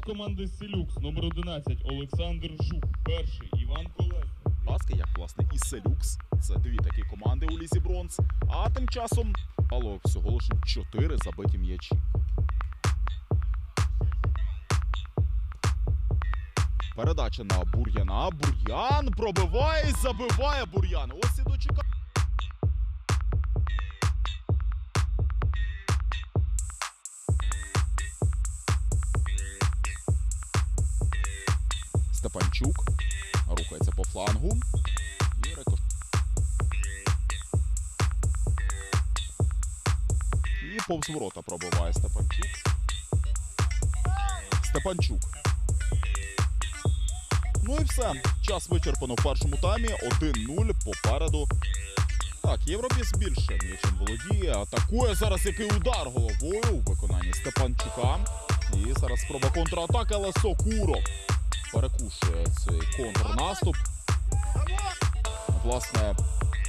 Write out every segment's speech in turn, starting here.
Склад команди Селюкс, номер 11, Олександр Жук, перший, Іван Колес. Баски, як власне і Селюкс. Це дві такі команди у лізі бронз. А тим часом мало всього лише чотири забиті м'ячі. Передача на Бур'яна. Бур'ян пробиває і забиває Бур'ян. Ось і дочекав. Степанчук рухається по флангу. І рикош... І повз ворота пробиває Степанчук. Степанчук. Ну і все. Час вичерпано в першому таймі. 1-0 попереду. Так, Євробіс більше м'ячем володіє. Атакує зараз який удар головою у виконанні Степанчука. І зараз спроба контратаки, але Сокуров перекушує цей контрнаступ. Власне,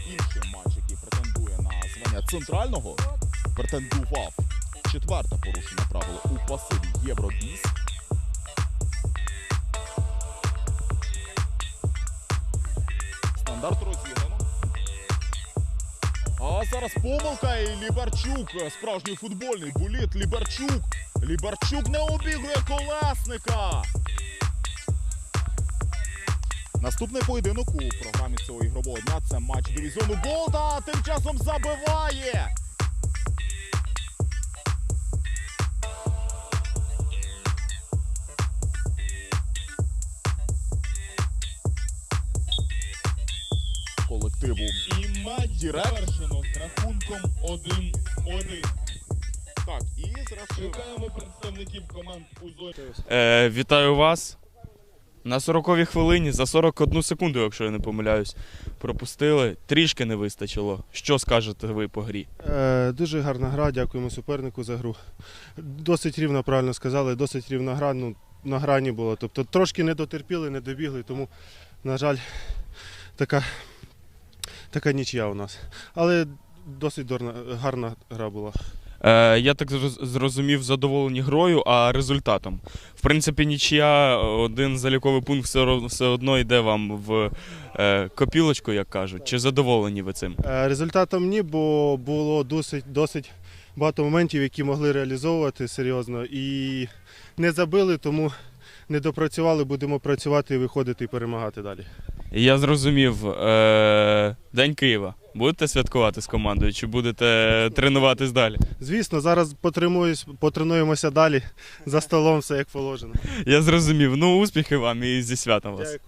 інший матч, який претендує на звання центрального, претендував четверте порушення правил у пасиві Євробіс. Стандарт розіграно. А зараз помилка і Лібарчук, справжній футбольний буліт. Лібарчук. Лібарчук не обігрує колесника. Наступний поєдинок у програмі цього ігрового дня це матч дивізіону Болта. Тим часом забиває. Колективу. І матч завершено з рахунком 1-1. Так, і зрештою. Шукаємо представників команд у зоні. Е, вітаю вас. На 40-й хвилині за 41 секунду, якщо я не помиляюсь, пропустили. Трішки не вистачило. Що скажете ви по грі? Е, Дуже гарна гра, дякуємо супернику за гру. Досить рівно, правильно сказали, досить рівна гра, ну, на грані було. Тобто трошки не дотерпіли, не добігли, тому, на жаль, така, така нічия у нас. Але досить гарна гра була. Е, я так зрозумів, задоволені грою, а результатом. В принципі, нічия, один заліковий пункт все, одно йде вам в е, копілочку, як кажуть. Чи задоволені ви цим? Е, Результатом ні, бо було досить, досить багато моментів, які могли реалізовувати серйозно. І не забили, тому не допрацювали, будемо працювати, виходити і перемагати далі. Я зрозумів. День Києва. Будете святкувати з командою, чи будете тренуватись далі? Звісно, зараз потримуюсь, потренуємося далі за столом, все як положено. Я зрозумів. Ну, успіхи вам і зі святом вас. Дякую.